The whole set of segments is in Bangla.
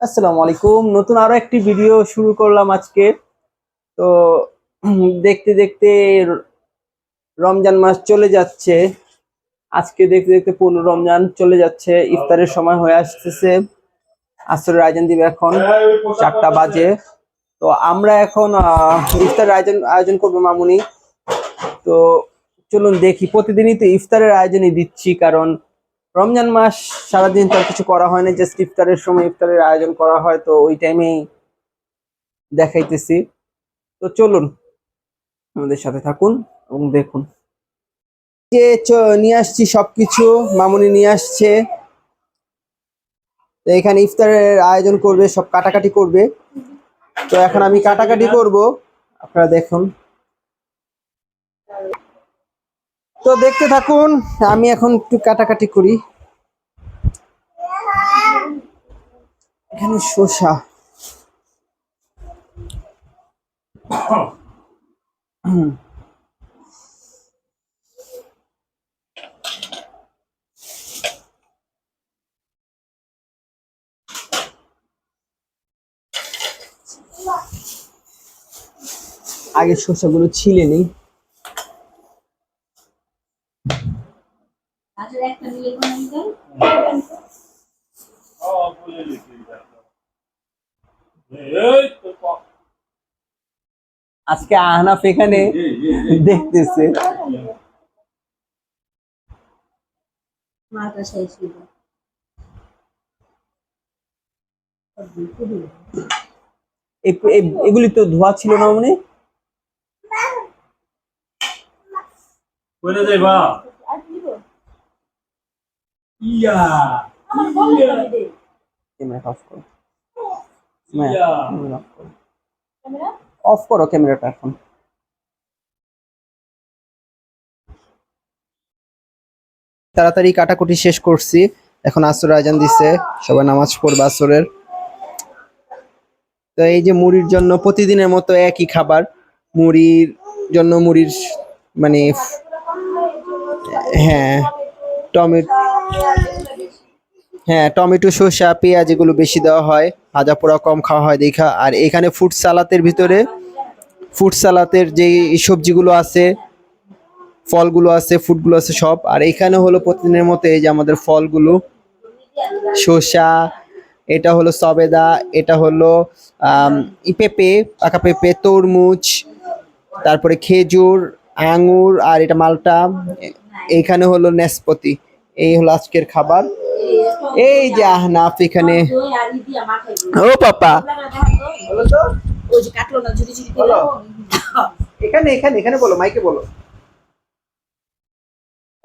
আসসালামু আলাইকুম। নতুন আরও একটি ভিডিও শুরু করলাম আজকে। তো, দেখতে দেখতে রমজান মাস চলে যাচ্ছে। আজকে দেখতে দেখতে পূর্ণ রমজান চলে যাচ্ছে। ইফতারের সময় হয়ে আসতেছে। আসরের আয়োজন দিবে এখন চারটা বাজে। তো আমরা এখন ইফতারের আয়োজন আয়োজন করব মামুনি। তো চলুন দেখি। প্রতিদিনই তো ইফতারের আয়োজনই দিচ্ছি কারণ রমজান মাস সারাদিন তার কিছু করা হয় না জাস্ট ইফতারের সময় ইফতারের আয়োজন করা হয়, তো ওই টাইমেই দেখাইতেছি। তো চলুন, আমাদের সাথে থাকুন এবং দেখুন। যে নিয়ে আসছি সবকিছু, মামুনি নিয়ে আসছে। তো এখানে ইফতারের আয়োজন করবে, সব কাটাকাটি করবে। তো এখন আমি কাটাকাটি করব, আপনারা দেখুন। তো দেখতে থাকুন, আমি এখন একটু কাটাকাটি করি। এখানে শসা। আগে শসাগুলো ছিলে নেই আচ্ছা একটা নিয়ে কোন আঙ্কেল আজকে আহনাফ এখানে দেখতেছে। এগুলি তো ধোয়া ছিল না মনে? ইয়া করো ইয়া। ক্যামেরা অফ করো। অফ করো ক্যামেরাটা এখন। তাড়াতাড়ি কাটাকুটি শেষ করছি। এখন আসর আজান দিছে সবাই নামাজ পড়বে আসরের। তো এই যে মুড়ির জন্য প্রতিদিনের মতো একই খাবার মুড়ির জন্য মুড়ির মানে হ্যাঁ টমেটো হ্যাঁ টমেটো শসা পেঁয়াজ এগুলো বেশি দেওয়া হয়। ভাজা পোড়া কম খাওয়া হয় দেখা। আর এখানে ফুড সালাতের ভিতরে ফুড সালাতের যে সবজিগুলো আছে, ফলগুলো আছে ফুডগুলো আছে সব। আর এখানে হলো প্রতিদিনের মতো এই যে আমাদের ফলগুলো। শসা এটা হলো সবেদা, এটা হলো পেঁপে, পাকা পেঁপে, তরমুজ, তারপরে খেজুর, আঙুর, আর এটা মালটা। এইখানে হলো নেসপতি এই হলো আজকের খাবার। এই যে আহনাফ এখানে। ও পাপা। বলো। তো ওই যে কাটলো না ঝুড়ি ঝুড়ি বলো। করে এখানে এখানে এখানে বলো মাইকে বলো।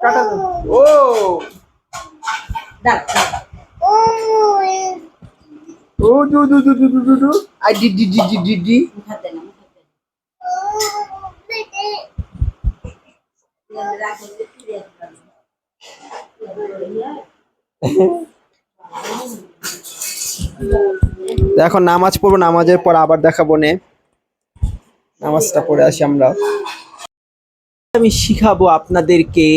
ও দাও। দাও। ও দু দু দু দু দু দু দু। আই ডি ডি ডি ডি ডি ডি। এখন নামাজ পড়ব, নামাজের পর আবার দেখাবো নে নামাজটা পড়ে আসি আমরা। আমি শিখাবো আপনাদেরকে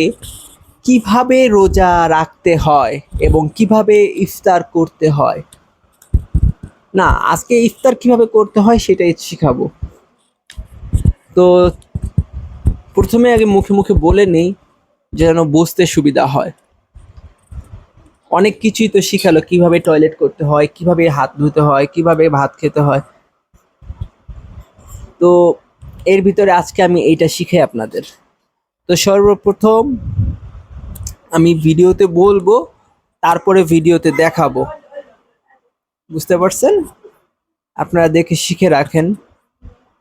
কীভাবে রোজা রাখতে হয় এবং কীভাবে ইফতার করতে হয়। না, আজকে ইফতার কীভাবে করতে হয় সেটাই শিখাবো। তো প্রথমে আগে মুখে মুখে বলে নেই, যেন বুঝতে সুবিধা হয়। অনেক কিছুই তো শিখালো, কীভাবে টয়লেট করতে হয়, কীভাবে হাত ধুতে হয়, কীভাবে ভাত খেতে হয়। তো এর ভিতরে আজকে আমি এইটা শিখাই আপনাদের। তো সর্বপ্রথম আমি ভিডিওতে বলব, তারপরে ভিডিওতে দেখাবো। বুঝতে পারছেন? আপনারা দেখে শিখে রাখেন,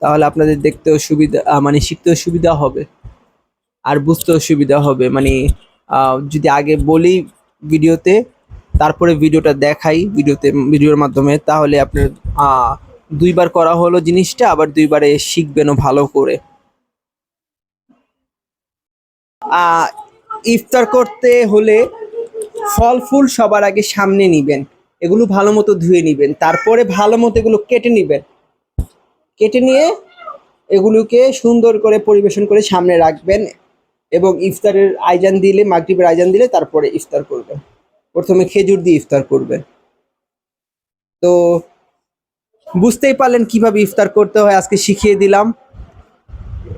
তাহলে আপনাদের দেখতেও সুবিধা মানে শিখতেও সুবিধা হবে। আর বুঝতেও সুবিধা হবে মানে যদি আগে বলি ভিডিওতে, তারপরে ভিডিওটা দেখাই ভিডিওতে, ভিডিওর মাধ্যমে, তাহলে আপনার দুইবার করা হলো জিনিসটা, আবার দুইবারে শিখবেনও ভালো করে। ইফতার করতে হলে ফল ফুল সবার আগে সামনে নিবেন, এগুলো ভালো মতো ধুয়ে নিবেন, তারপরে ভালো মতো এগুলো কেটে নিবেন। কেটে নিয়ে এগুলোকে সুন্দর করে পরিবেশন করে সামনে রাখবেন। এবং ইফতারের আয়োজন দিলে, মাগরিবের আয়োজন দিলে তারপরে ইফতার করবে। প্রথমে খেজুর দিয়ে ইফতার করবে। তো বুঝতেই পারলেন কীভাবে ইফতার করতে হয়, আজকে শিখিয়ে দিলাম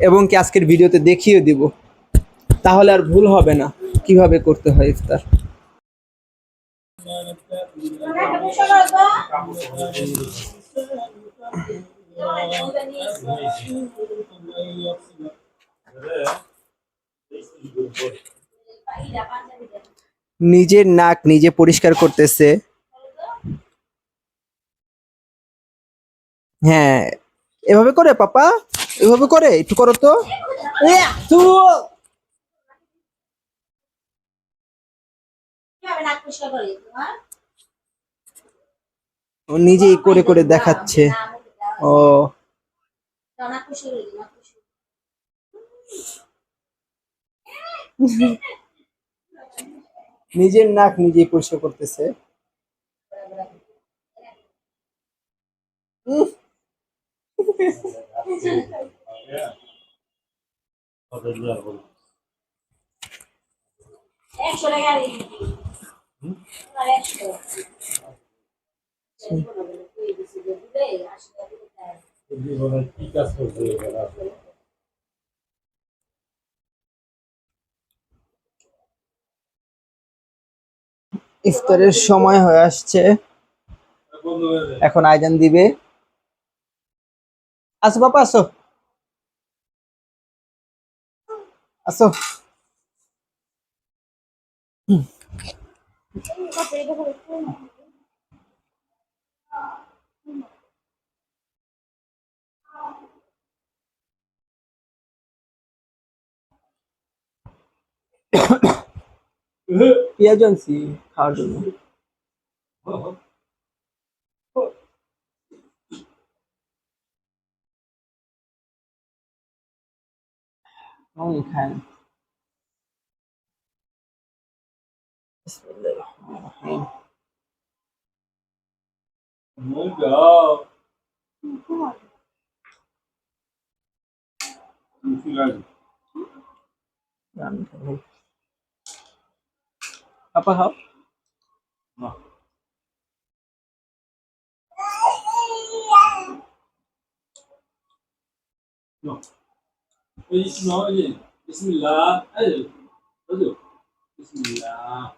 এবং কি আজকের ভিডিওতে দেখিয়ে দিব। তাহলে আর ভুল হবে না কীভাবে করতে হয় ইফতার। নিজের নাক নিজে পরিষ্কার করতেছে হ্যাঁ এভাবে করে পাপা, এভাবে করে, একটু করো তো? ও নিজেই করে করে দেখাচ্ছে। ও দাও, নাক পরিষ্কার করে দিও, নাক পরিষ্কার। নিজের নাক নিজেই পরিষ্কার করতেছে। উহ, একশো টাকা দিয়ে দিবি। আর একশো। কই দিছি যে দিবে, আশি টাকা দিবে তাই। ইফতারের সময় হয়ে আসছে। এখন আইজান দিবে। আসো বাবা আসো। আসো। পেঁয়াজ আনছি খাওয়ার জন্য আমি খাই না। বিসমিল্লাহির রহমানির রহিম। আমি খাব। পাপা খাও Bismillah.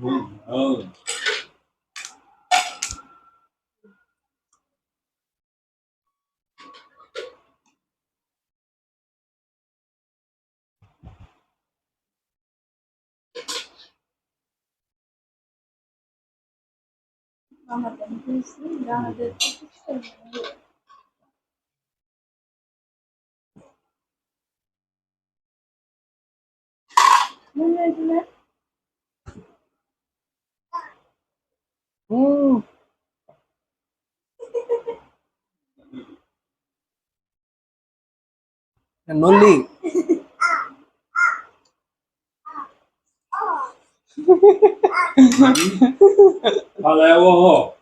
Hı, Anladım. Birisini ilan edip Ne verdiler? হুম। নল্লি। Kalau yang wow.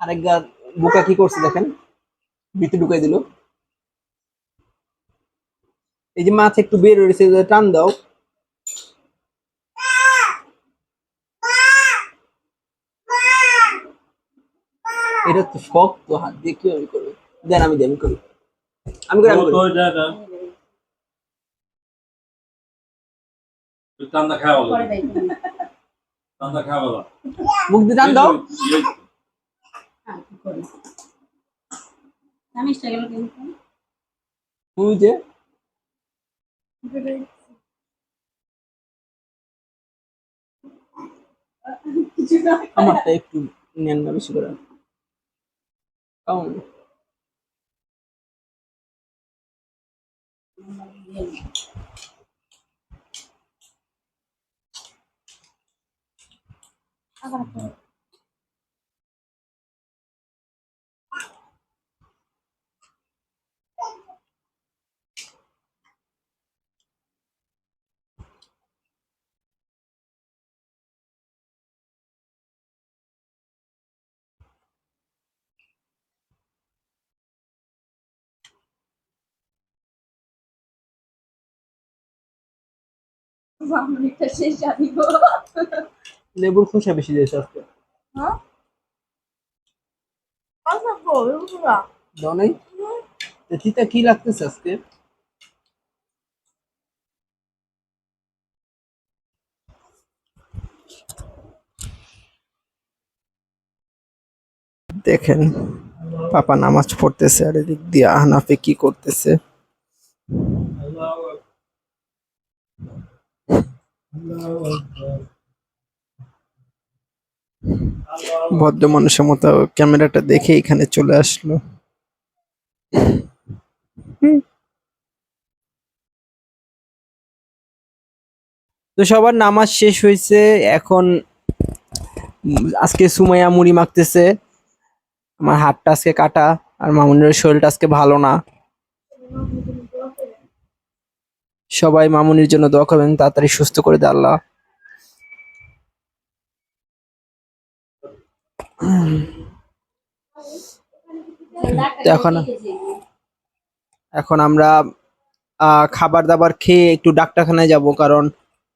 আরেক গা বোকা কি করছে দেখেন? ভিতরে ঢুকাই দিল। এই যে মাছ একটু বের হয়েছে টান দাও। এটা তো শক্ত হাত দিয়ে কি আমি করব? দেন আমি আমি করি। আমি করি আমি. মুখ দিয়ে টান দাও। হ্যাঁ, গেল কিন্তু তুই যে আমারটা একটু নেন না বেশি করে। কারণ মামনিটা শেষ জানিব লেবুর খোসা বেশি দিয়েছে আজকে। হ্যাঁ? তিতা কি লাগতেছে আজকে? দেখেন পাপা নামাজ পড়তেছে আর এদিক দিয়ে আহনাফে কি করতেছে। ভদ্র মানুষের মতো ক্যামেরাটা দেখে এখানে চলে আসলো। তো সবার নামাজ শেষ হয়েছে, এখন আজকে সুমাইয়া মুড়ি মাখতেছে। আমার হাতটা আজকে কাটা, আর মামুনের শরীরটা আজকে ভালো না। সবাই মামুনির জন্য দোয়া করবেন তাড়াতাড়ি সুস্থ করে দে আল্লাহ। এখন এখন আমরা খাবার দাবার খেয়ে একটু ডাক্তারখানায় যাব কারণ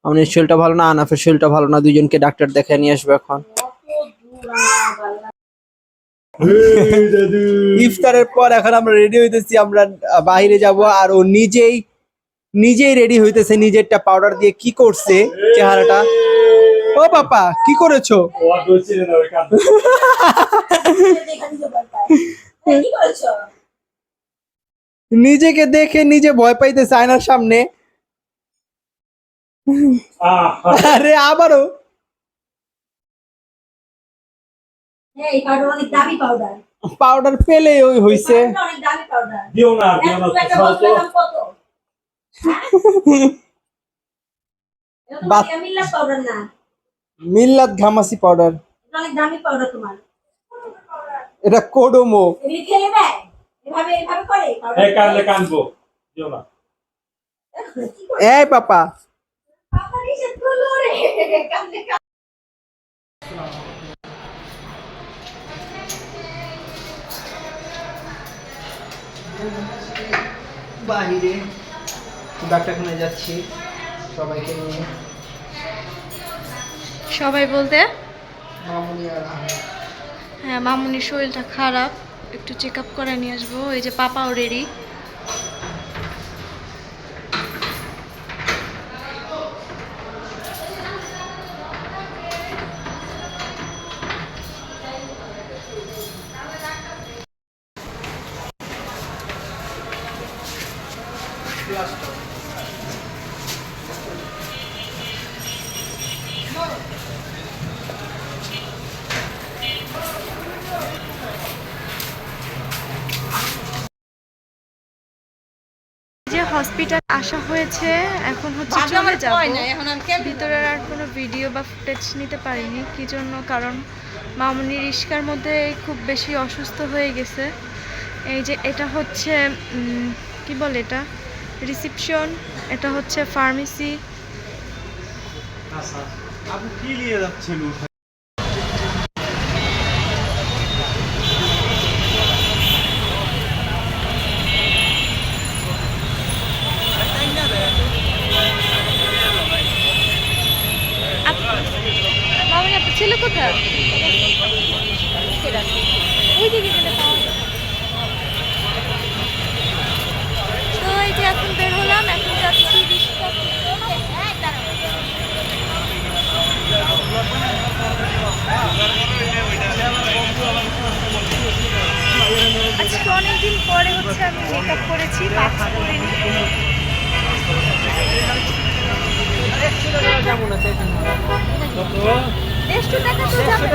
আমাদের শরীরটা ভালো না আনাফের শরীরটা ভালো না দুইজনকে ডাক্তার দেখে নিয়ে আসব এখন। ইফতারের পর এখন আমরা রেডি হইতেছি আমরা বাইরে যাব আর ও নিজেই নিজেই রেডি হইতেছে নিজেরটা পাউডার দিয়ে কি করছে চেহারাটা? ও পাপা কি করেছ? নিজেকে দেখে নিজে ভয় পাইতেছে আয়নার সামনে। আরে আবারও। পাউডার পেলে ওই হইছে দিও না দিও না মিল্লাত পাউডার না মিল্লাত ঘামাসি পাউডার এটা অনেক দামি পাউডার তোমার এটা কোডোমো। এগুলি খেলে দেয় এভাবে এভাবে করে এই কানলে কানবো। দিও না। এই পাপা। পাপা নিষেধ করল রে কান্দে কান্দে। বাহিরে। ডাক্তারখানায় যাচ্ছি। সবাইকে নিয়ে। সবাই বলতে? মামুনি আর হ্যাঁ মামুনির শরীরটা খারাপ। একটু চেক আপ করে নিয়ে আসব। এই যে পাপাও রেডি হসপিটাল আসা হয়েছে এখন হচ্ছে চলে যাব। ভিতরের আর কোনো ভিডিও বা ফুটেজ নিতে পারিনি কি জন্য? কারণ মামুনি রিস্কার মধ্যে খুব বেশি অসুস্থ হয়ে গেছে। এই যে এটা হচ্ছে কি বলে এটা? রিসিপশন এটা হচ্ছে ফার্মেসি আপনি কি নিয়ে যাচ্ছেন মামুনি আপনার ছেলে কোথায় ওই দিকে গেলে পাওয়া যাবে। তো এই যে এখন বের হলাম এখন যাচ্ছি রিক্সা অনেকদিন পরে হচ্ছে আমি মেকআপ করেছি মাস্ক করিনি দেড়শো টাকা তো যাবে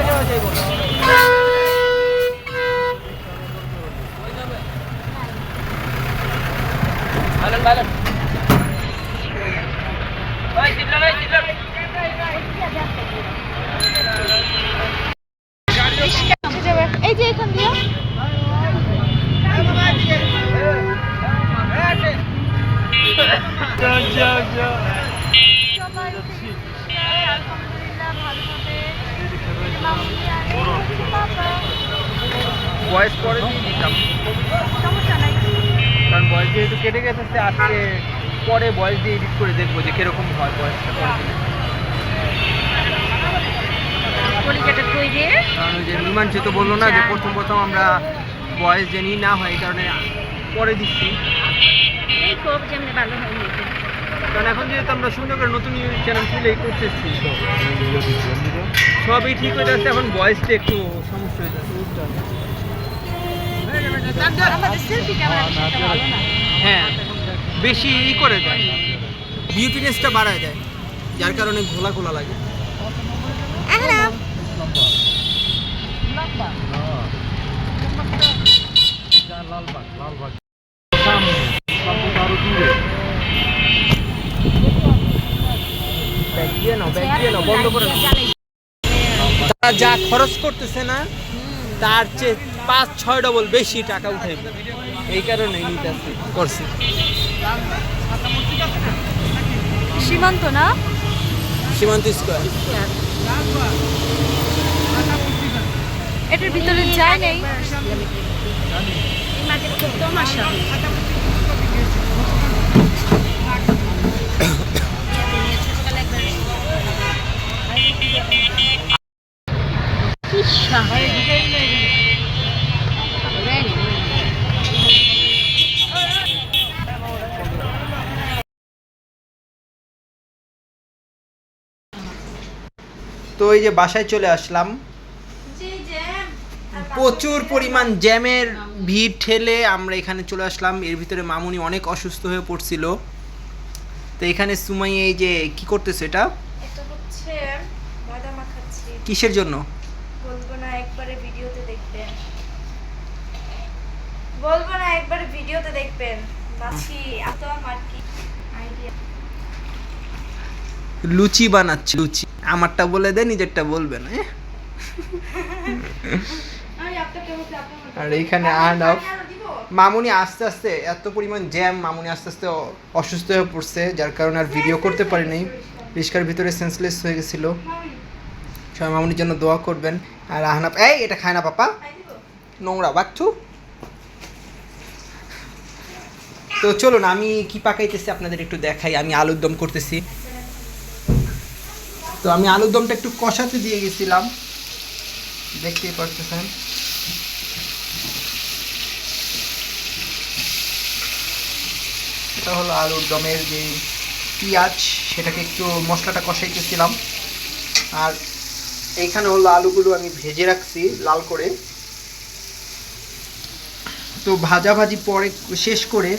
রিক্সা বয়স পরে দিয়ে দিতাম সমস্যা নাই। কারণ বয়স যেহেতু কেটে গেছে সে আজকে পরে বয়স দিয়ে এডিট করে দেখব যে কীরকম হয় বয়সটা কারণ ওই যে মীমাংসিত বলল না যে প্রথম প্রথম আমরা বয়স জেনি না হয় এই কারণে পরে দিচ্ছি। এই যেমনি ভালো হয় কারণ এখন যেহেতু আমরা সুন্দর নতুন ইউটিউব চ্যানেল খুলেই করতেছি সবই ঠিক হয়ে যাচ্ছে, এখন বয়সটা একটু সমস্যা হয়ে যাচ্ছে হ্যাঁ বেশি ই করে দেয়। বিউটিনেসটা বাড়ায় দেয়, যার কারণে ঘোলা ঘোলা লাগে। ব্যাগ দিয়ে নাও ব্যাগ দিয়ে নাও বন্ধ করে তারা যা খরচ করতেছে না তার চেয়ে পাঁচ ছয় ডবল বেশি টাকা উঠে এই কারণে নিতেছি করছি। সীমান্ত না? সীমান্ত স্কোয়ার। এটার ভিতরে যায় নেই? মার্কেট তো এই যে বাসায় চলে আসলাম। প্রচুর পরিমাণ জ্যামের ভিড় ঠেলে আমরা এখানে চলে আসলাম। এর ভিতরে মামুনি অনেক অসুস্থ হয়ে পড়ছিল। তো এখানে সুমাই এই যে কি করতেছে এটা হচ্ছে কিসের জন্য? বলব না একবারে ভিডিওতে দেখবেন। বলব না একবারে ভিডিওতে দেখবেন। মাছি এত আমার কি আইডিয়া লুচি বানাচ্ছি লুচি। আমারটা বলে দে নিজেরটা বলবে না হ্যাঁ? আরে এইখানে আর্নব মামুনি আস্তে আস্তে এত পরিমাণ জ্যাম মামুনি আস্তে আস্তে অসুস্থ হয়ে পড়ছে যার কারণে আর ভিডিও করতে পারিনি। রিস্কার ভিতরে সেন্সলেস হয়ে গেছিল। সবাই মামুনির জন্য দোয়া করবেন। আর আহনাব এই, এটা খায় না পাপা। নোংরা বাচ্চু তো চলুন, আমি কি পাকাইতেছি আপনাদের একটু দেখাই। আমি আলুর দম করতেছি। তো আমি আলুর দমটা একটু কষাতে দিয়ে গেছিলাম। দেখতেই পারতেছেন। এটা হলো আলুর দমের যে পেঁয়াজ, সেটাকে একটু মশলাটা কষাইতেছিলাম। আর এইখানে হলো আলুগুলো আমি ভেজে রাখছি লাল করে। তো ভাজাভাজি পরে শেষ করে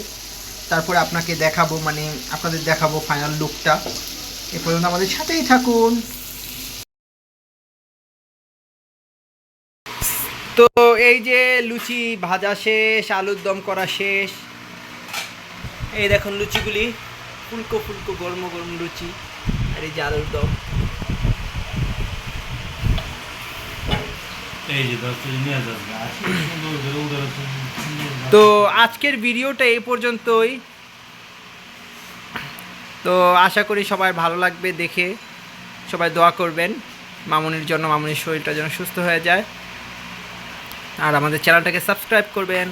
তারপরে আপনাকে দেখাবো মানে আপনাদের দেখাবো ফাইনাল লুকটা এ পর্যন্ত আমাদের সাথেই থাকুন। তো এই যে লুচি ভাজা শেষ, আলুর দম করা শেষ। এই দেখুন লুচিগুলি, ফুলকো ফুলকো গরম গরম লুচি, আর এই যে আলুর দম এই যে দশ কেজি নিয়ে যাবে আসি সুন্দর করে উড়ে তো আজকের ভিডিওটা এই পর্যন্তই। তো আশা করি সবাই ভালো লাগবে দেখে। সবাই দোয়া করবেন, মামুনির জন্য, মামুনির শরীরটা যেন সুস্থ হয়ে যায়। আর আমাদের চ্যানেলটাকে সাবস্ক্রাইব করবেন।